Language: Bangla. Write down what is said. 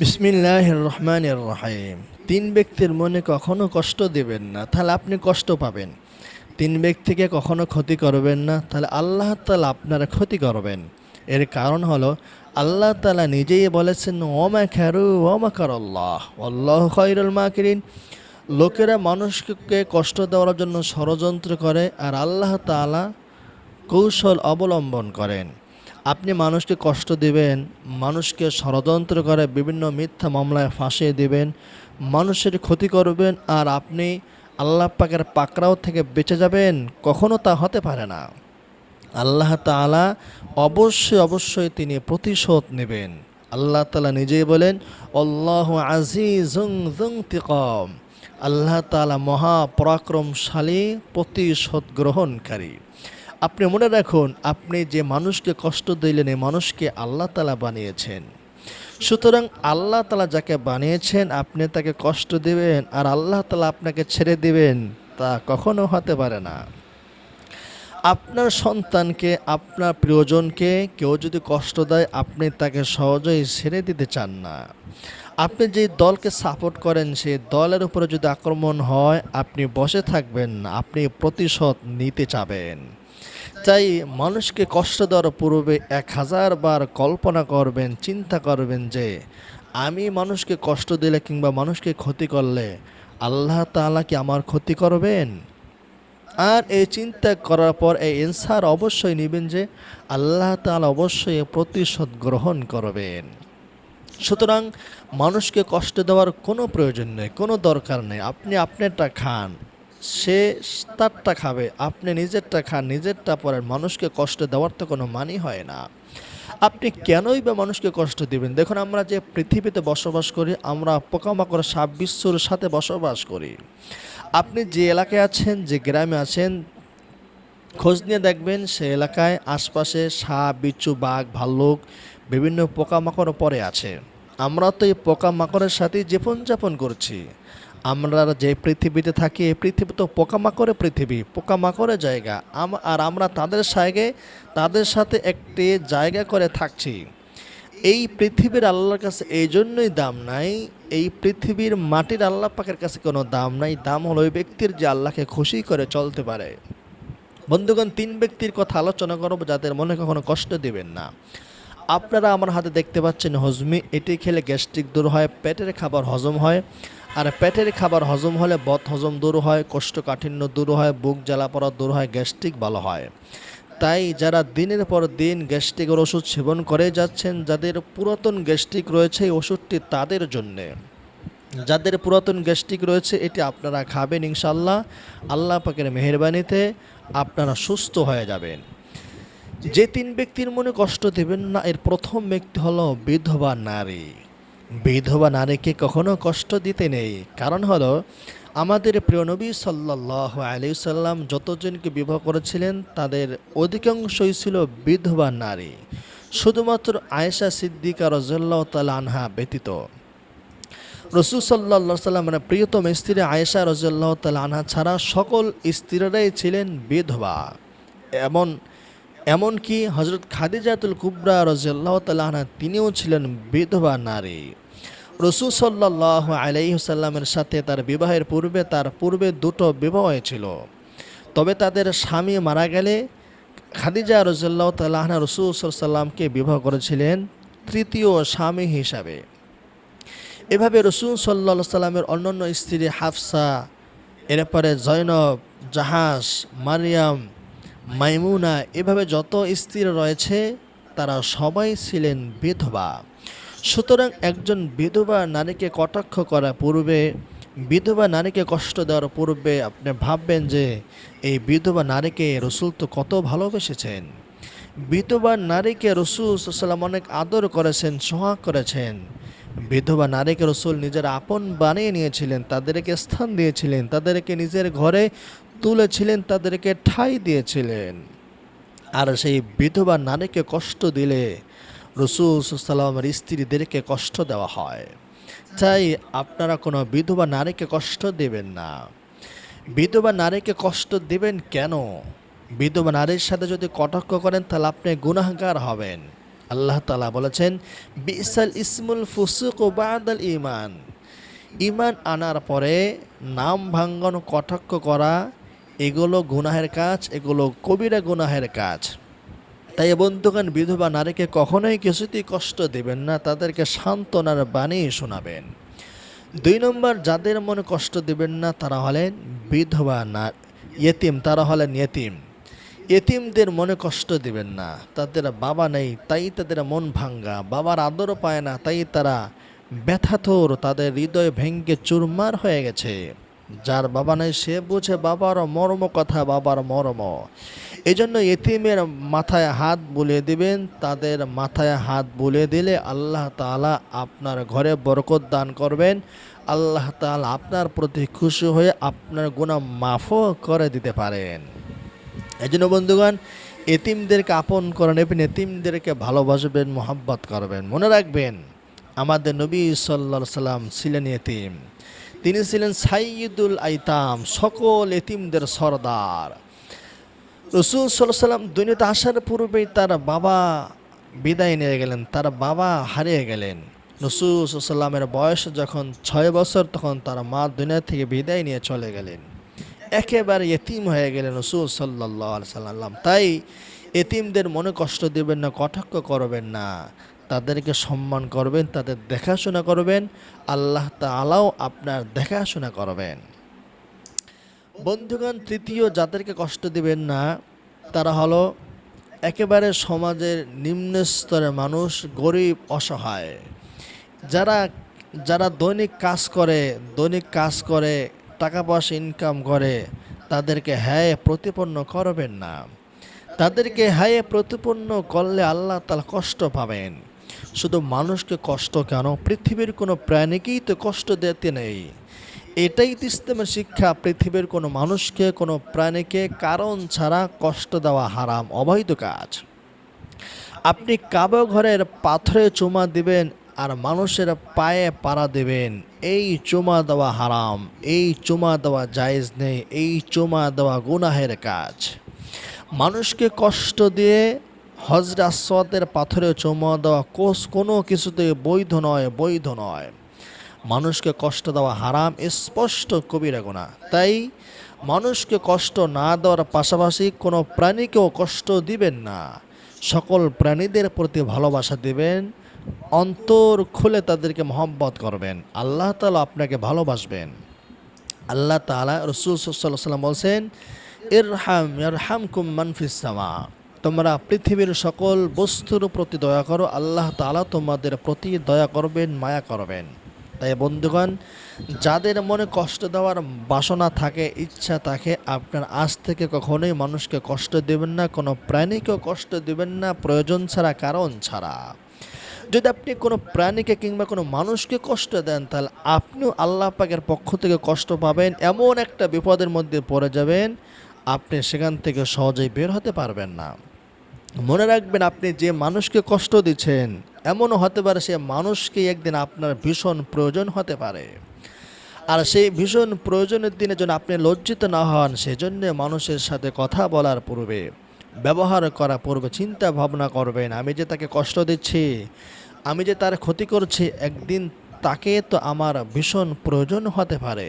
বিসমিল্লাহ রহমান রহিম তিন ব্যক্তির মনে কখনো কষ্ট দেবেন না, তাহলে আপনি কষ্ট পাবেন। তিন ব্যক্তিকে কখনো ক্ষতি করবেন না, তাহলে আল্লাহ তালা আপনারা ক্ষতি করবেন। এর কারণ হলো, আল্লাহ তালা নিজেই বলেছেন, ওমা খেরু, ওমা কারল্লাহ আল্লাহ খৈরুল মাকিরিন। লোকেরা মানুষকে কষ্ট দেওয়ার জন্য ষড়যন্ত্র করে আর আল্লাহ তালা কৌশল অবলম্বন করেন। আপনি মানুষকে কষ্ট দিবেন, মানুষকে ষড়যন্ত্র করে বিভিন্ন মিথ্যা মামলায় ফাঁসিয়ে দিবেন, মানুষের ক্ষতি করবেন আর আপনি আল্লাহ পাকের পাকড়াও থেকে বেঁচে যাবেন, কখনো তা হতে পারে না। আল্লাহ তাআলা অবশ্যই অবশ্যই তিনি প্রতিশোধ নেবেন। আল্লাহ তালা নিজেই বলেন, আল্লাহ আজিজুং জুং তিকম আল্লাহ তাআলা মহাপরাক্রমশালী প্রতিশোধ গ্রহণকারী। আপনি মনে রাখুন, আপনি যে মানুষকে কষ্ট দিলেন, এই মানুষকে আল্লাহ তালা বানিয়েছেন। সুতরাং আল্লাহ তালা যাকে বানিয়েছেন, আপনি তাকে কষ্ট দিবেন আর আল্লাহ তালা আপনাকে ছেড়ে দিবেন, তা কখনো হতে পারে না। আপনার সন্তানকে, আপনার প্রিয়জনকে কেউ যদি কষ্ট দেয়, আপনি তাকে সহজেই ছেড়ে দিতে চান না। আপনি যে দলকে সাপোর্ট করেন, সেই দলের উপরে যদি আক্রমণ হয়, আপনি বসে থাকবেন না, আপনি প্রতিশোধ নিতে চাবেন। তাই মানুষকে কষ্ট দেওয়ার পূর্বে এক হাজার বার কল্পনা করবেন, চিন্তা করবেন যে, আমি মানুষকে কষ্ট দিলে কিংবা মানুষকে ক্ষতি করলে আল্লাহ তাআলা কি আমার ক্ষতি করবেন? আর এই চিন্তা করার পর এই এনসার অবশ্যই নেবেন যে, আল্লাহ তাআলা অবশ্যই প্রতিশোধ গ্রহণ করবেন। সুতরাং মানুষকে কষ্ট দেওয়ার কোনো প্রয়োজন নেই, কোনো দরকার নেই। আপনি আপনারটা খান। সে তারটা খাবে, আপনি নিজেরটা খান, নিজেরটা পরেন মানুষকে কষ্ট দেওয়ার তো কোনো মানি হয় না। আপনি কেনই বা মানুষকে কষ্ট দিবেন? দেখুন, আমরা যে পৃথিবীতে বসবাস করি, আমরা পোকামাকড় সাপ বিশ্বর সাথে বসবাস করি। আপনি যে এলাকায় আছেন, যে গ্রামে আছেন, খোঁজ নিয়ে দেখবেন সে এলাকায় আশপাশে সাপ, বিচ্ছু, বাঘ, ভাল্লুক বিভিন্ন পোকামাকড় পরে আছে। আমরা তো এই পোকামাকড়ের সাথেই জীবনযাপন করছি। আমরা যে পৃথিবীতে থাকি, এই পৃথিবী তো পোকামাকড়ের পৃথিবী পোকামাকড়ের জায়গা। আর আমরা তাদের সাথে তাদের সাথে একটি জায়গা করে থাকছি। এই পৃথিবীর আল্লাহর কাছে এই জন্যই দাম নাই, এই পৃথিবীর মাটির আল্লাহ পাকের কাছে কোনো দাম নাই। দাম হলো ওই ব্যক্তির যে আল্লাহকে খুশি করে চলতে পারে। বন্ধুগণ, তিন ব্যক্তির কথা আলোচনা করব যাদের মনে কখনো কষ্ট দিবেন না। আপনারা আমার হাতে দেখতে পাচ্ছেন, হজমি, এটি খেলে গ্যাস্ট্রিক দূর হয়, পেটের খাবার হজম হয়। আর পেটের খাবার হজম হলে বদ হজম দূর হয়, কোষ্ঠকাঠিন্য দূর হয়, বুক জ্বালা পড়া দূর হয়, গ্যাস্ট্রিক ভালো হয়। তাই যারা দিনের পর দিন গ্যাস্ট্রিকের ওষুধ সেবন করে যাচ্ছেন, যাদের পুরাতন গ্যাস্ট্রিক রয়েছে এই ওষুধটি তাদের জন্যে। যাদের পুরাতন গ্যাস্ট্রিক রয়েছে, এটি আপনারা খাবেন ইনশাল্লাহ আল্লাহ পাকের মেহরবানিতে আপনারা সুস্থ হয়ে যাবেন। যে তিন ব্যক্তির মনে কষ্ট দেবেন না, এর প্রথম ব্যক্তি হলো বিধবা নারী। বিধবা নারীকে কখনো কষ্ট দিতে নেই। কারণ হলো, আমাদের প্রিয় নবী সাল্লাহ আলি সাল্লাম যতজনকে বিবাহ করেছিলেন, তাদের অধিকাংশই ছিল বিধবা নারী। শুধুমাত্র আয়েশা সিদ্দিকা রজল্লাহ তাল আনহা ব্যতীত। রসুল সাল্লা সাল্লাম মানে প্রিয়তম স্ত্রী আয়েশা রজল্লাহ তাল আনহা ছাড়া সকল স্ত্রীরাই ছিলেন বিধবা। এমন এমনকি হজরত খাদিজাতুল কুবরা রজল্লাহ তাল আনহা তিনিও ছিলেন বিধবা নারী। রসুল সাল্লাহ আলাইসাল্লামের সাথে তার বিবাহের পূর্বে তার পূর্বে দুটো বিবাহ ছিল তবে তাদের স্বামী মারা গেলে খাদিজা রজল্লাহ তাল্লাহনা রসুল সাল্লামকে বিবাহ করেছিলেন তৃতীয় স্বামী হিসাবে। এভাবে রসুল সাল্লা সাল্লামের অন্যান্য স্ত্রী হাফসা, এরপরে জৈনব জাহাজ মারিয়াম মাইমুনা, এভাবে যত স্ত্রী রয়েছে, তারা সবাই ছিলেন বিধবা। সুতরাং একজন বিধবা নারীকে কটাক্ষ করার পূর্বে, বিধবা নারীকে কষ্ট দেওয়ার পূর্বে আপনি ভাববেন যে, এই বিধবা নারীকে রসুল তো কত ভালোবেসেছেন। বিধবা নারীকে রসুল সাল্লাম অনেক আদর করেছেন, সোহাগ করেছেন। বিধবা নারীকে রসুল নিজের আপন বানিয়ে নিয়েছিলেন, তাদেরকে স্থান দিয়েছিলেন, তাদেরকে নিজের ঘরে তুলেছিলেন, তাদেরকে ঠাঁই দিয়েছিলেন। আর সেই বিধবা নারীকে কষ্ট দিলে রসুল সাল্লামের স্ত্রীদেরকে কষ্ট দেওয়া হয়। তাই আপনারা কোনো বিধবা নারীকে কষ্ট দেবেন না। বিধবা নারীকে কষ্ট দেবেন কেন? বিধবা নারীর সাথে যদি কটাক্ষ করেন, তাহলে আপনি গুনাহগার হবেন। আল্লাহ তালা বলেছেন, বিসাল ইসমুল ফুসুক ও বাদাল ইমান ইমান আনার পরে নাম ভাঙ্গন, কটাক্ষ করা এগুলো গুনাহের কাজ, এগুলো কবিরা গুনাহের কাজ। তাই বন্ধুগান বিধবা নারীকে কখনোই কিছুতেই কষ্ট দেবেন না, তাদেরকে সান্ত্বনার বাণী শোনাবেন। দুই নম্বর, যাদের মনে কষ্ট দেবেন না, তারা হলেন বিধবা না, ইয়েতিম, তারা হলেন ইয়েতিম। এতিমদের মনে কষ্ট দিবেন না, তাদের বাবা নেই, তাই তাদের মন ভাঙ্গা, বাবার আদর পায় না, তাই তারা ব্যথাথর তাদের হৃদয় ভেঙ্গে চুরমার হয়ে গেছে। যার বাবা নেই, সে বুঝে বাবার মর্ম কথা, বাবার মর্ম। এই জন্য এতিমের মাথায় হাত বুলিয়ে দিবেন। তাদের মাথায় হাত বুলিয়ে দিলে আল্লাহ তাআলা আপনার ঘরে বরকত দান করবেন। আল্লাহ তাআলা আপনার প্রতি খুশি হয়ে আপনার গুণা মাফও করে দিতে পারেন। এই জন্য বন্ধুগণ, এতিমদেরকে আপন করে নেবেন, এতিমদেরকে ভালোবাসবেন, মোহাব্বত করবেন। মনে রাখবেন, আমাদের নবী সাল্লা সাল্লাম ছিলেন এতিম। তিনি ছিলেন সাইয়দুল আইতাম, সকল এতিমদের সর্দার। রসুল সাল্লাম দুনিয়াতে আসার পূর্বেই তার বাবা বিদায় নিয়ে গেলেন, তার বাবা হারিয়ে গেলেন। রসুল সাল্লামের বয়স যখন ছয় বছর, তখন তার মা দুনিয়া থেকে বিদায় নিয়ে চলে গেলেন। একেবারে এতিম হয়ে গেলেন রসুল সাল্লাহ সাল্লাম তাই এতিমদের মনে কষ্ট দেবেন না, কটাক্ষ করবেন না। তাদেরকে সম্মান করবেন, তাদের দেখাশোনা করবেন, আল্লাহ তালাও আপনার দেখাশোনা করবেন। বন্ধুগণ, তৃতীয় যাদেরকে কষ্ট দিবেন না, তারা হলো একেবারে সমাজের নিম্ন স্তরের মানুষ, গরিব, অসহায়। যারা যারা দৈনিক কাজ করে, দৈনিক কাজ করে, টাকা পয়সা ইনকাম করে, তাদেরকে হ্যায় প্রতিপন্ন করবেন না। তাদেরকে হ্যায় প্রতিপন্ন করলে আল্লাহ তালা কষ্ট পাবেন। শুধু মানুষকে কষ্ট কেন? পৃথিবীর কোনো প্রাণীকেই তো কষ্ট দিতে নেই। এটাই ইসলামের শিক্ষা। পৃথিবীর কোনো মানুষকে, কোনো প্রাণীকে কারণ ছাড়া কষ্ট দেওয়া হারাম, অবৈধ কাজ। আপনি কাবো ঘরের পাথরে চুমা দিবেন আর মানুষের পায়ে পাড়া দেবেন। এই চুমা দেওয়া হারাম, এই চুমা দেওয়া জায়েজ নেই, এই চুমা দেওয়া গুনাহের কাজ। মানুষকে কষ্ট দিয়ে হজরা আসওয়াদের পাথরে চুমা দেওয়া কোষ কোনো কিছুতে বৈধ নয় বৈধ নয়। মানুষকে কষ্ট দেওয়া হারাম, স্পষ্ট কবিরা গুণা। তাই মানুষকে কষ্ট না দেওয়ার পাশাপাশি কোনো প্রাণীকেও কষ্ট দিবেন না। সকল প্রাণীদের প্রতি ভালোবাসা দিবেন, অন্তর খুলে তাদেরকে মহব্বত করবেন। আল্লাহ তালা আপনাকে ভালোবাসবেন। আল্লাহ তালা রসুল সাল্লাম বলছেন, ইরহাম ইরহাম কুম মানফিসামা তোমরা পৃথিবীর সকল বস্তুর প্রতি দয়া করো, আল্লাহ তালা তোমাদের প্রতি দয়া করবেন, মায়া করবেন। তাই বন্ধুগণ, যাদের মনে কষ্ট দেওয়ার বাসনা থাকে, ইচ্ছা থাকে, আপনার আজ থেকে কখনোই মানুষকে কষ্ট দেবেন না, কোনো প্রাণীকেও কষ্ট দেবেন না, প্রয়োজন ছাড়া, কারণ ছাড়া। যদি আপনি কোনো প্রাণীকে কিংবা কোনো মানুষকে কষ্ট দেন, তাহলে আপনিও আল্লাহ পাকের পক্ষ থেকে কষ্ট পাবেন, এমন একটা বিপদের মধ্যে পড়ে যাবেন, আপনি সেখান থেকে সহজেই বের হতে পারবেন না। মনে রাখবেন আপনি যে মানুষকে কষ্ট দিচ্ছেন, এমনও হতে পারে সে মানুষকে একদিন আপনার ভীষণ প্রয়োজন হতে পারে। আর সেই ভীষণ প্রয়োজনের দিনে যেন আপনি লজ্জিত না হন, সেজন্য মানুষের সাথে কথা বলার পূর্বে, ব্যবহার করা পূর্বে চিন্তা ভাবনা করবেন, আমি যে তাকে কষ্ট দিচ্ছি, আমি যে তার ক্ষতি করছি, একদিন তাকে তো আমার ভীষণ প্রয়োজন হতে পারে।